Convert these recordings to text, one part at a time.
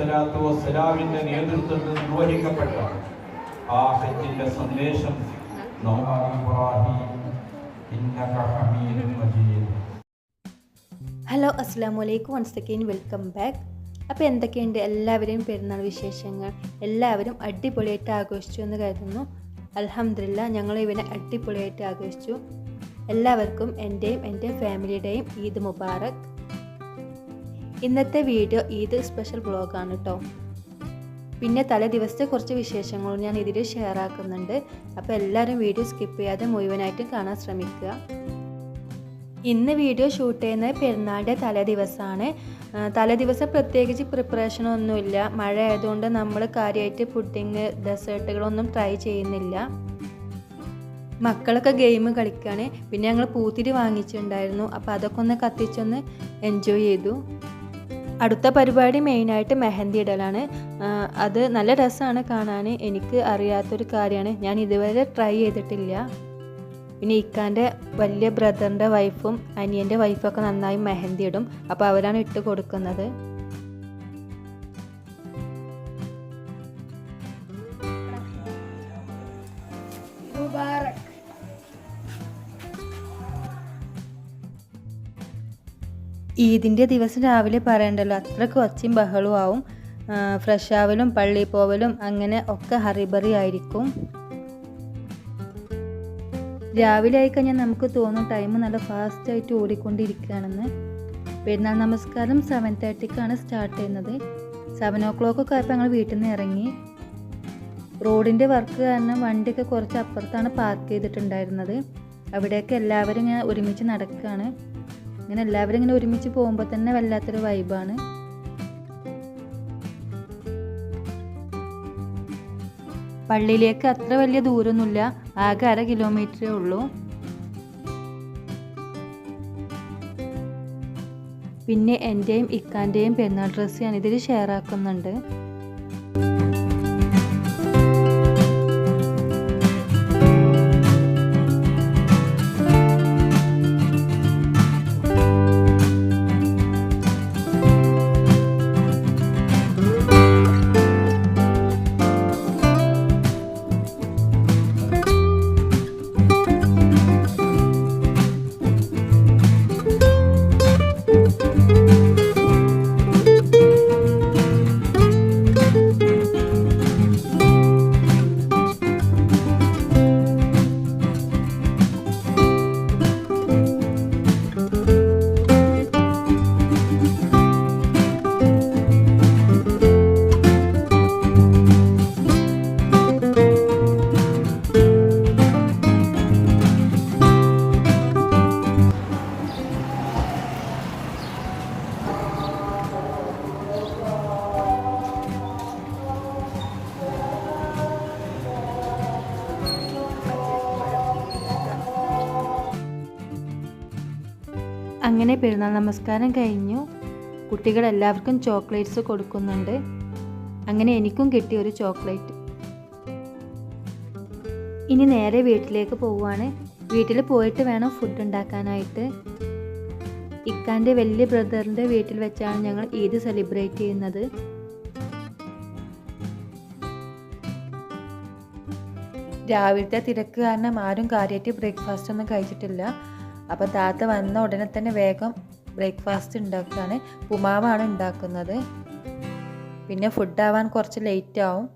സ്വലാത്തു വസ്സലാമിന്റെ നേതൃത്വത്തിൽ നിർവഹിക്കപ്പെട്ട ആ ഹജ്ജിന്റെ സന്ദേശം ഹലോ അസ്സാം വലൈക്കും വൺസ് അഗെയിൻ വെൽക്കം ബാക്ക് അപ്പോൾ എന്തൊക്കെയുണ്ട്? എല്ലാവരെയും പെരുന്നാൾ വിശേഷങ്ങൾ. എല്ലാവരും അടിപൊളിയായിട്ട് ആഘോഷിച്ചു എന്ന് കരുതുന്നു. അലഹമില്ല ഞങ്ങൾ ഇവനെ അടിപൊളിയായിട്ട് ആഘോഷിച്ചു. എല്ലാവർക്കും എന്റെയും എന്റെ ഫാമിലിയുടെയും ഈദ് മുബാറക്. ഇന്നത്തെ വീഡിയോ ഈദ് സ്പെഷ്യൽ ബ്ലോഗാണ് കേട്ടോ പിന്നെ തലേ ദിവസത്തെ കുറച്ച് വിശേഷങ്ങളും ഞാൻ ഇതിൽ ഷെയർ ആക്കുന്നുണ്ട്. അപ്പോൾ എല്ലാവരും വീഡിയോ സ്കിപ്പ് ചെയ്യാതെ മുഴുവനായിട്ടും കാണാൻ ശ്രമിക്കുക. ഇന്ന് വീഡിയോ ഷൂട്ട് ചെയ്യുന്നത് പെരുന്നാളിന്റെ തലേ ദിവസമാണ്. തലേ ദിവസം പ്രത്യേകിച്ച് പ്രിപ്പറേഷനൊന്നുമില്ല മഴ ആയതുകൊണ്ട് നമ്മൾ കാര്യമായിട്ട് പുഡിങ് ഡെസേർട്ടുകളൊന്നും ട്രൈ ചെയ്യുന്നില്ല. മക്കളൊക്കെ ഗെയിം കളിക്കുകയാണ് പിന്നെ ഞങ്ങൾ പൂത്തിരി വാങ്ങിച്ചിട്ടുണ്ടായിരുന്നു. അപ്പോൾ അതൊക്കെ ഒന്ന് കത്തിച്ചൊന്ന് എൻജോയ് ചെയ്തു. അടുത്ത പരിപാടി മെയിനായിട്ട് മെഹന്തി ഇടലാണ്. അത് നല്ല രസമാണ് കാണാൻ എനിക്ക് അറിയാത്തൊരു കാര്യമാണ്. ഞാൻ ഇതുവരെ ട്രൈ ചെയ്തിട്ടില്ല. പിന്നെ ഇക്കാന്റെ വലിയ ബ്രദറിന്റെ വൈഫും അനിയന്റെ വൈഫൊക്കെ നന്നായി മെഹന്തി ഇടും. അപ്പോൾ അവരാണ് ഇട്ട് കൊടുക്കുന്നത്. ഈദിന്റെ ദിവസം രാവിലെ പറയണ്ടല്ലോ അത്രയ്ക്ക് ഒച്ചയും ബഹളവും ആവും. ഫ്രഷ് ആവലും പള്ളി പോവലും അങ്ങനെ ഒക്കെ ഹറിബറി ആയിരിക്കും. രാവിലെ ആയിക്കഴിഞ്ഞാൽ നമുക്ക് തോന്നും ടൈം നല്ല ഫാസ്റ്റായിട്ട് ഓടിക്കൊണ്ടിരിക്കുകയാണെന്ന്. പെരുന്നാൾ നമസ്കാരം സെവൻ തേർട്ടിക്കാണ് സ്റ്റാർട്ട് ചെയ്യുന്നത്. സെവൻ ഓ ക്ലോക്ക് ഒക്കെ ആയപ്പോൾ ഞങ്ങൾ വീട്ടിൽ നിന്ന് ഇറങ്ങി. റോഡിന്റെ വർക്ക് കാരണം വണ്ടിയൊക്കെ കുറച്ച് അപ്പുറത്താണ് പാർക്ക് ചെയ്തിട്ടുണ്ടായിരുന്നത്. അവിടെയൊക്കെ എല്ലാവരും ഇങ്ങനെ ഒരുമിച്ച് നടക്കുകയാണ്. ഇങ്ങനെ എല്ലാവരും ഇങ്ങനെ ഒരുമിച്ച് പോകുമ്പോൾ തന്നെ വല്ലാത്തൊരു വൈബാണ് പള്ളിയിലേക്ക് അത്ര വലിയ ദൂരമൊന്നുമില്ല ആകെ അര കിലോമീറ്ററേ ഉള്ളൂ. പിന്നെ എന്റെയും ഇക്കാന്റെയും പെരുന്നാൾ ഡ്രസ്സ് ഞാനിതിൽ ഷെയർ ആക്കുന്നുണ്ട്. അങ്ങനെ പെരുന്നാൾ നമസ്കാരം കഴിഞ്ഞു. കുട്ടികൾ എല്ലാവർക്കും ചോക്ലേറ്റ്സ് കൊടുക്കുന്നുണ്ട്. അങ്ങനെ എനിക്കും കിട്ടി ഒരു ചോക്ലേറ്റ്. ഇനി നേരെ വീട്ടിലേക്ക് പോവുകയാണ്. വീട്ടിൽ പോയിട്ട് വേണം ഫുഡ് ഉണ്ടാക്കാനായിട്ട്. ഇക്കാന്റെ വലിയ ബ്രദറിന്റെ വീട്ടിൽ വെച്ചാണ് ഞങ്ങൾ ഈദ് സെലിബ്രേറ്റ് ചെയ്യുന്നത്. രാവിലത്തെ തിരക്ക് കാരണം ആരും കാര്യമായിട്ട് ബ്രേക്ക്ഫാസ്റ്റ് ഒന്നും കഴിച്ചിട്ടില്ല. അപ്പോൾ താത്ത വന്ന ഉടനെ തന്നെ വേഗം ബ്രേക്ക്ഫാസ്റ്റ് ഉണ്ടാക്കുകയാണ്. പുമാവാണ് ഉണ്ടാക്കുന്നത്. പിന്നെ ഫുഡ് ആവാൻ കുറച്ച് ലേറ്റ് ആവും.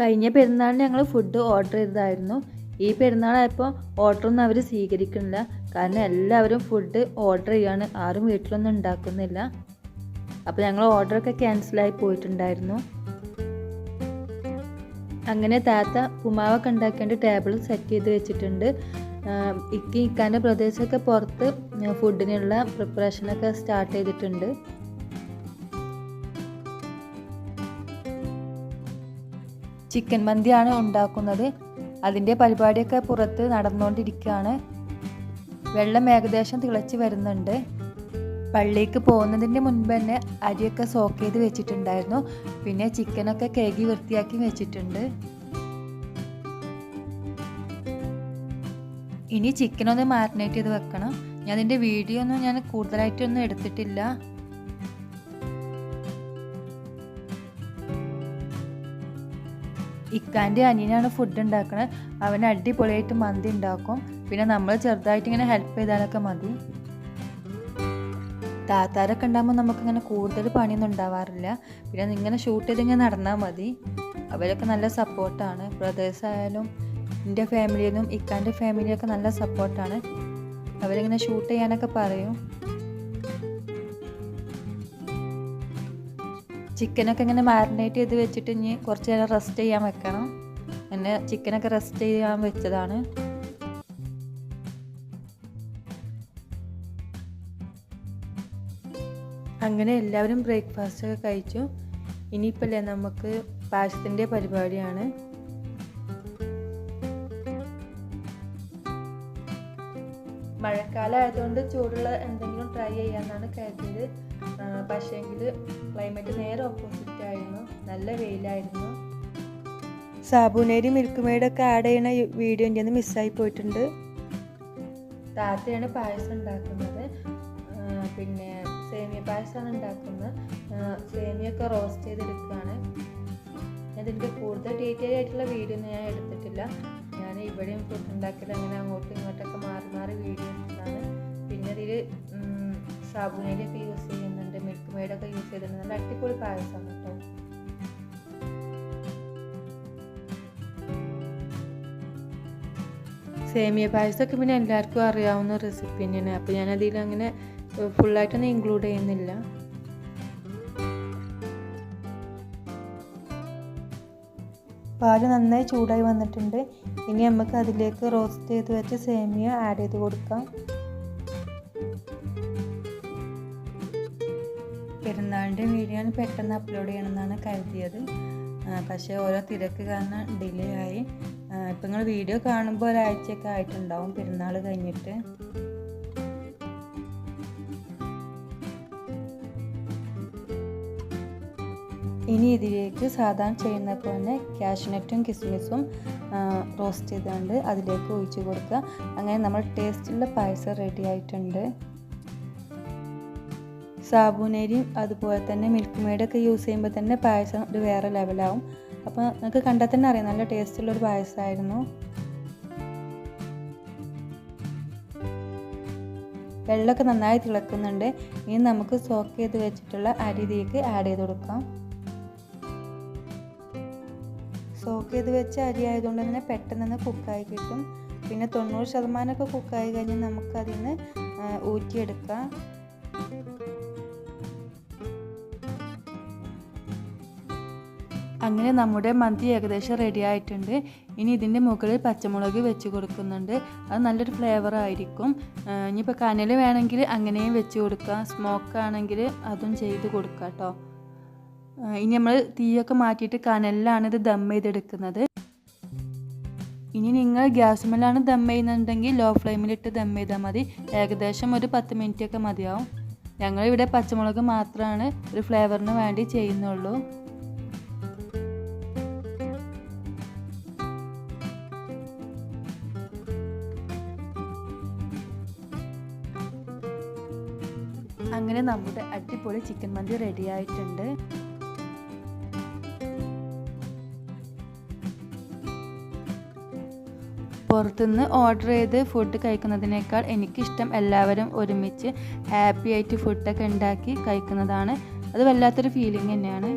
കഴിഞ്ഞ പെരുന്നാളിന് ഞങ്ങൾ ഫുഡ് ഓർഡർ ചെയ്തതായിരുന്നു. ഈ പെരുന്നാളായപ്പോൾ ഓർഡറൊന്നും അവർ സ്വീകരിക്കുന്നില്ല. കാരണം എല്ലാവരും ഫുഡ് ഓർഡർ ചെയ്യാണ് ആരും വീട്ടിലൊന്നും ഉണ്ടാക്കുന്നില്ല. അപ്പോൾ ഞങ്ങൾ ഓർഡറൊക്കെ ക്യാൻസലായി പോയിട്ടുണ്ടായിരുന്നു. അങ്ങനെ താത്ത ഉമാവൊക്കെ ഉണ്ടാക്കേണ്ട ടേബിൾ സെറ്റ് ചെയ്ത് വെച്ചിട്ടുണ്ട്. ഇക്കി ഇക്കാന്റെ പ്രദേശമൊക്കെ പുറത്ത് ഫുഡിനുള്ള പ്രിപ്പറേഷനൊക്കെ സ്റ്റാർട്ട് ചെയ്തിട്ടുണ്ട്. ചിക്കൻ മന്തിയാണ് ഉണ്ടാക്കുന്നത്. അതിന്റെ പരിപാടിയൊക്കെ പുറത്ത് നടന്നുകൊണ്ടിരിക്കുകയാണ് വെള്ളം ഏകദേശം തിളച്ച് വരുന്നുണ്ട്. പള്ളിക്ക് പോകുന്നതിന് മുൻപ് തന്നെ അരിയൊക്കെ സോക്ക് ചെയ്ത് വെച്ചിട്ടുണ്ടായിരുന്നു. പിന്നെ ചിക്കനൊക്കെ കേകി വൃത്തിയാക്കി വെച്ചിട്ടുണ്ട്. ഇനി ചിക്കനൊന്ന് മാരിനേറ്റ് ചെയ്ത് വെക്കണം. ഞാൻ അതിന്റെ വീഡിയോ ഒന്നും ഞാൻ കൂടുതലായിട്ടൊന്നും എടുത്തിട്ടില്ല. ഇക്കാന്റെ അനിയനാണ് ഫുഡ് ഉണ്ടാക്കുന്നത് അവൻ അടിപൊളിയായിട്ട് മന്തി ഉണ്ടാക്കും. പിന്നെ നമ്മൾ ചെറുതായിട്ട് ഇങ്ങനെ ഹെൽപ്പ് ചെയ്താലൊക്കെ മതി. താത്താരൊക്കെ ഉണ്ടാകുമ്പോൾ നമുക്കിങ്ങനെ കൂടുതൽ പണിയൊന്നും ഉണ്ടാവാറില്ല. പിന്നെ ഇങ്ങനെ ഷൂട്ട് ചെയ്തിങ്ങനെ നടന്നാൽ മതി. അവരൊക്കെ നല്ല സപ്പോർട്ടാണ് ബ്രദേഴ്സ് ആയാലും എന്റെ ഫാമിലിയിൽ നിന്നും ഇക്കാന്റെ ഫാമിലിയൊക്കെ നല്ല സപ്പോർട്ടാണ് അവരിങ്ങനെ ഷൂട്ട് ചെയ്യാനൊക്കെ പറയും. ചിക്കനൊക്കെ ഇങ്ങനെ മാരിനേറ്റ് ചെയ്ത് വെച്ചിട്ട് ഇനി കുറച്ച് നേരം റെസ്റ്റ് ചെയ്യാൻ വെക്കണം. എന്നെ ചിക്കനൊക്കെ റെസ്റ്റ് ചെയ്യാൻ വെച്ചതാണ്. അങ്ങനെ എല്ലാവരും ബ്രേക്ക്ഫാസ്റ്റ് ഒക്കെ കഴിച്ചു. ഇനിയിപ്പല്ലേ നമുക്ക് പായസത്തിന്റെ പരിപാടിയാണ്. മഴക്കാലം ആയതുകൊണ്ട് ചൂടുള്ള എന്തെങ്കിലും ട്രൈ ചെയ്യാമെന്നാണ് കരുതിയത്. പക്ഷേങ്കിൽ ക്ലൈമറ്റ് നേരെ ഓപ്പോസിറ്റ് ആയിരുന്നു. നല്ല വെയിലായിരുന്നു. സാബുനേരി മിൽക്ക് മെയ്ഡൊക്കെ ആഡ് ചെയ്യുന്ന വീഡിയോ എന്റെ മിസ്സായി പോയിട്ടുണ്ട്. താത്തയാണ് പായസം ഉണ്ടാക്കുന്നത്. പിന്നെ സേമിയ പായസമാണ് ഉണ്ടാക്കുന്നത്. സേമിയൊക്കെ റോസ്റ്റ് ചെയ്തെടുക്കുകയാണ് അതിന്റെ കൂടുതൽ ഡീറ്റെയിൽ ആയിട്ടുള്ള വീഡിയോ ഞാൻ എടുത്തിട്ടില്ല. ഇവിടെയും ഫുഡ് ഉണ്ടാക്കിയത് അങ്ങനെ അങ്ങോട്ടും ഇങ്ങോട്ടൊക്കെ മാറി മാറി വീഡിയോ എടുത്തതാണ് പിന്നെ അതിൽ സാബുനയിലൊക്കെ യൂസ് ചെയ്യുന്നുണ്ട് മിൽക്ക് മെയ്ഡൊക്കെ യൂസ് ചെയ്തിട്ടുണ്ട്. നല്ല അടിപൊളി പായസമാണ് കേട്ടോ സേമിയ പായസമൊക്കെ പിന്നെ എല്ലാവർക്കും അറിയാവുന്ന റെസിപ്പി തന്നെയാണ്. അപ്പോൾ ഞാൻ അതിൽ അങ്ങനെ ഫുള്ളായിട്ടൊന്നും ഇൻക്ലൂഡ് ചെയ്യുന്നില്ല. പാൽ നന്നായി ചൂടായി വന്നിട്ടുണ്ട്. ഇനി നമുക്ക് അതിലേക്ക് റോസ്റ്റ് ചെയ്ത് വെച്ച സേമിയ ആഡ് ചെയ്ത് കൊടുക്കാം. പെരുന്നാളിന്റെ വീഡിയോ പെട്ടെന്ന് അപ്ലോഡ് ചെയ്യണമെന്നാണ് കരുതിയത്. പക്ഷേ ഓരോ തിരക്ക് കാരണം ഡിലേ ആയി. ഇപ്പം നിങ്ങൾ വീഡിയോ കാണുമ്പോൾ ഒരാഴ്ചയൊക്കെ ആയിട്ടുണ്ടാവും പെരുന്നാൾ കഴിഞ്ഞിട്ട്. ഇനി ഇതിലേക്ക് സാധാരണ ചെയ്യുന്ന പോലെ കാഷ്നട്ടും കിസ്മിസും റോസ്റ്റ് ചെയ്തുകൊണ്ട് അതിലേക്ക് ഒഴിച്ചു കൊടുക്കുക. അങ്ങനെ നമ്മൾ ടേസ്റ്റുള്ള പായസം റെഡി ആയിട്ടുണ്ട്. സാബുനരിയും അതുപോലെ തന്നെ മിൽക്ക് മെയ്ഡൊക്കെ യൂസ് ചെയ്യുമ്പോൾ തന്നെ പായസം ഒരു വേറെ ലെവലാവും അപ്പോൾ നിങ്ങൾക്ക് കണ്ടാൽ തന്നെ അറിയാം നല്ല ടേസ്റ്റുള്ളൊരു പായസമായിരുന്നു. വെള്ളമൊക്കെ നന്നായി തിളക്കുന്നുണ്ട്. ഇനി നമുക്ക് സോക്ക് ചെയ്ത് വെച്ചിട്ടുള്ള അരി ഇതിലേക്ക് ആഡ് ചെയ്ത് കൊടുക്കാം. സോക്ക് ചെയ്ത് വെച്ച അരി ആയതുകൊണ്ട് തന്നെ പെട്ടെന്ന് കുക്കായി കിട്ടും. പിന്നെ തൊണ്ണൂറ് ശതമാനമൊക്കെ കുക്കായി കഴിഞ്ഞാൽ നമുക്കതിൽ നിന്ന് ഊറ്റിയെടുക്കാം. അങ്ങനെ നമ്മുടെ മന്തി ഏകദേശം റെഡി ആയിട്ടുണ്ട്. ഇനി ഇതിന്റെ മുകളിൽ പച്ചമുളക് വെച്ച് കൊടുക്കുന്നുണ്ട്. അത് നല്ലൊരു ഫ്ലേവർ ആയിരിക്കും. ഇനിയിപ്പോൾ കനൽ വേണമെങ്കിൽ അങ്ങനെയും വെച്ച് കൊടുക്കാം. സ്മോക്ക് ആണെങ്കിൽ അതും ചെയ്ത് കൊടുക്കാം കേട്ടോ. ഇനി നമ്മൾ തീയൊക്കെ മാറ്റിയിട്ട് കനലിലാണ് ഇത് ദം ചെയ്തെടുക്കുന്നത്. ഇനി നിങ്ങൾ ഗ്യാസുമേലാണ് ദം ചെയ്യുന്നുണ്ടെങ്കിൽ ലോ ഫ്ലെയിമിലിട്ട് ദം ചെയ്താൽ മതി. ഏകദേശം ഒരു പത്ത് മിനിറ്റ് ഒക്കെ മതിയാവും ഞങ്ങളിവിടെ പച്ചമുളക് മാത്രമാണ് ഒരു ഫ്ലേവറിന് വേണ്ടി ചെയ്യുന്നുള്ളൂ. അങ്ങനെ നമ്മുടെ അടിപൊളി ചിക്കൻ മന്തി റെഡി ആയിട്ടുണ്ട്. പുറത്തുനിന്ന് ഓർഡർ ചെയ്ത് ഫുഡ് കഴിക്കുന്നതിനേക്കാൾ എനിക്കിഷ്ടം എല്ലാവരും ഒരുമിച്ച് ഹാപ്പി ആയിട്ട് ഫുഡൊക്കെ ഉണ്ടാക്കി കഴിക്കുന്നതാണ്. അത് വല്ലാത്തൊരു ഫീലിംഗ് തന്നെയാണ്.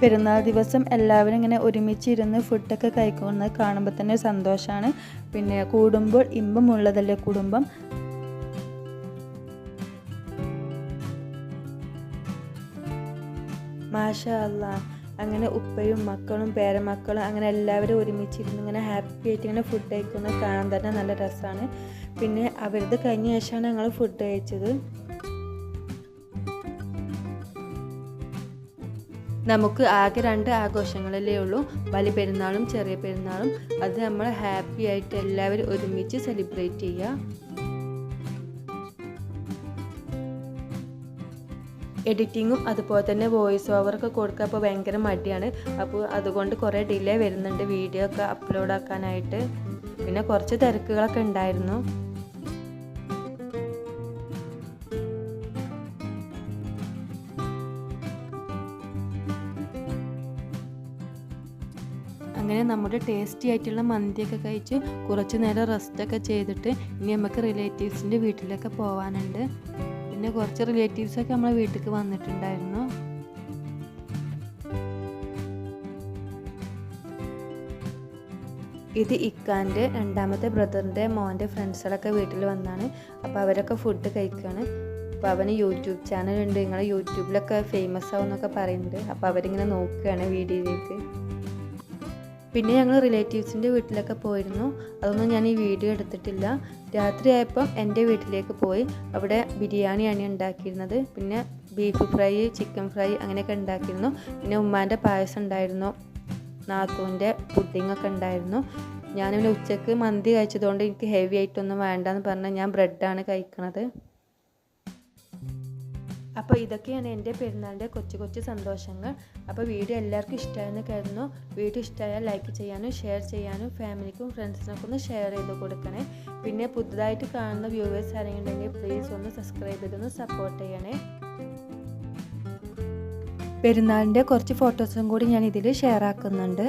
പെരുന്നാൾ ദിവസം എല്ലാവരും ഇങ്ങനെ ഒരുമിച്ചിരുന്ന് ഫുഡൊക്കെ കഴിക്കുന്നത് കാണുമ്പോൾ തന്നെ സന്തോഷമാണ് പിന്നെ കൂടുമ്പോൾ ഇമ്പമുള്ളതല്ലേ കുടുംബം? മാഷ അല്ല അങ്ങനെ ഉപ്പയും മക്കളും പേരമക്കളും അങ്ങനെ എല്ലാവരും ഒരുമിച്ചിരുന്ന് ഇങ്ങനെ ഹാപ്പി ആയിട്ട് ഇങ്ങനെ ഫുഡ് കഴിക്കുന്നത് കാണാൻ തന്നെ നല്ല രസമാണ്. പിന്നെ അവരത് കഴിഞ്ഞ ശേഷമാണ് ഞങ്ങൾ ഫുഡ് കഴിച്ചത്. നമുക്ക് ആകെ രണ്ട് ആഘോഷങ്ങളല്ലേ ഉള്ളൂ. വലിയ പെരുന്നാളും ചെറിയ പെരുന്നാളും. അത് നമ്മൾ ഹാപ്പി ആയിട്ട് എല്ലാവരും ഒരുമിച്ച് സെലിബ്രേറ്റ് ചെയ്യുക. എഡിറ്റിങ്ങും അതുപോലെ തന്നെ വോയിസ് ഓവറൊക്കെ കൊടുക്കുക അപ്പോൾ ഭയങ്കര മടിയാണ്. അപ്പോൾ അതുകൊണ്ട് കുറേ ഡിലേ വരുന്നുണ്ട് വീഡിയോ ഒക്കെ അപ്ലോഡ് ആക്കാനായിട്ട്. പിന്നെ കുറച്ച് തിരക്കുകളൊക്കെ ഉണ്ടായിരുന്നു. അങ്ങനെ നമ്മുടെ ടേസ്റ്റി ആയിട്ടുള്ള മന്തിയൊക്കെ കഴിച്ച് കുറച്ച് നേരം റെസ്റ്റൊക്കെ ചെയ്തിട്ട് ഇനി നമുക്ക് റിലേറ്റീവ്സിന്റെ വീട്ടിലൊക്കെ പോകാനുണ്ട് പിന്നെ കുറച്ച് റിലേറ്റീവ്സൊക്കെ നമ്മളെ വീട്ടിലേക്ക് വന്നിട്ടുണ്ടായിരുന്നു. ഇത് ഇക്കാന്റെ രണ്ടാമത്തെ ബ്രദറിന്റെ മോന്റെ ഫ്രണ്ട്സുകളൊക്കെ വീട്ടിൽ വന്നാണ്. അപ്പോൾ അവരൊക്കെ ഫുഡ് കഴിക്കുകയാണ് അപ്പോൾ അവന് യൂട്യൂബ് ചാനലുണ്ട്. നിങ്ങൾ യൂട്യൂബിലൊക്കെ ഫേമസ് ആവും എന്നൊക്കെ പറയുന്നുണ്ട്. അപ്പോൾ അവരിങ്ങനെ നോക്കുകയാണ് വീഡിയോയിലേക്ക്. പിന്നെ ഞങ്ങൾ റിലേറ്റീവ്സിന്റെ വീട്ടിലൊക്കെ പോയിരുന്നു. അതൊന്നും ഞാൻ ഈ വീഡിയോ എടുത്തിട്ടില്ല. രാത്രിയായപ്പം എന്റെ വീട്ടിലേക്ക് പോയി. അവിടെ ബിരിയാണിയാണ് ഉണ്ടാക്കിയിരുന്നത്. പിന്നെ ബീഫ് ഫ്രൈ ചിക്കൻ ഫ്രൈ അങ്ങനെയൊക്കെ ഉണ്ടാക്കിയിരുന്നു. പിന്നെ ഉമ്മാന്റെ പായസം ഉണ്ടായിരുന്നു. നാത്തൂന്റെ പുഡിങ്ങൊക്കെ ഉണ്ടായിരുന്നു. ഞാനിവിടെ ഉച്ചയ്ക്ക് മന്തി കഴിച്ചതുകൊണ്ട് എനിക്ക് ഹെവി ആയിട്ടൊന്നും വേണ്ടെന്ന് പറഞ്ഞാൽ ഞാൻ ബ്രെഡാണ് കഴിക്കണത്. അപ്പോൾ ഇതൊക്കെയാണ് എന്റെ പെരുന്നാളിന്റെ കൊച്ചു കൊച്ചു സന്തോഷങ്ങൾ. അപ്പോൾ വീഡിയോ എല്ലാവർക്കും ഇഷ്ടമായെന്ന് കരുതുന്നു. വീഡിയോ ഇഷ്ടമായാൽ ലൈക്ക് ചെയ്യാനും ഷെയർ ചെയ്യാനും ഫാമിലിക്കും ഫ്രണ്ട്സിനൊക്കെ ഒന്ന് ഷെയർ ചെയ്ത് കൊടുക്കണേ. പിന്നെ പുതുതായിട്ട് കാണുന്ന വ്യൂവേഴ്സ് ആരെങ്കിലും ഉണ്ടെങ്കിൽ പ്ലീസ് ഒന്ന് സബ്സ്ക്രൈബ് ചെയ്തൊന്ന് സപ്പോർട്ട് ചെയ്യണേ. പെരുന്നാളിന്റെ കുറച്ച് ഫോട്ടോസും കൂടി ഞാൻ ഇതിൽ ഷെയർ ആക്കുന്നുണ്ട്.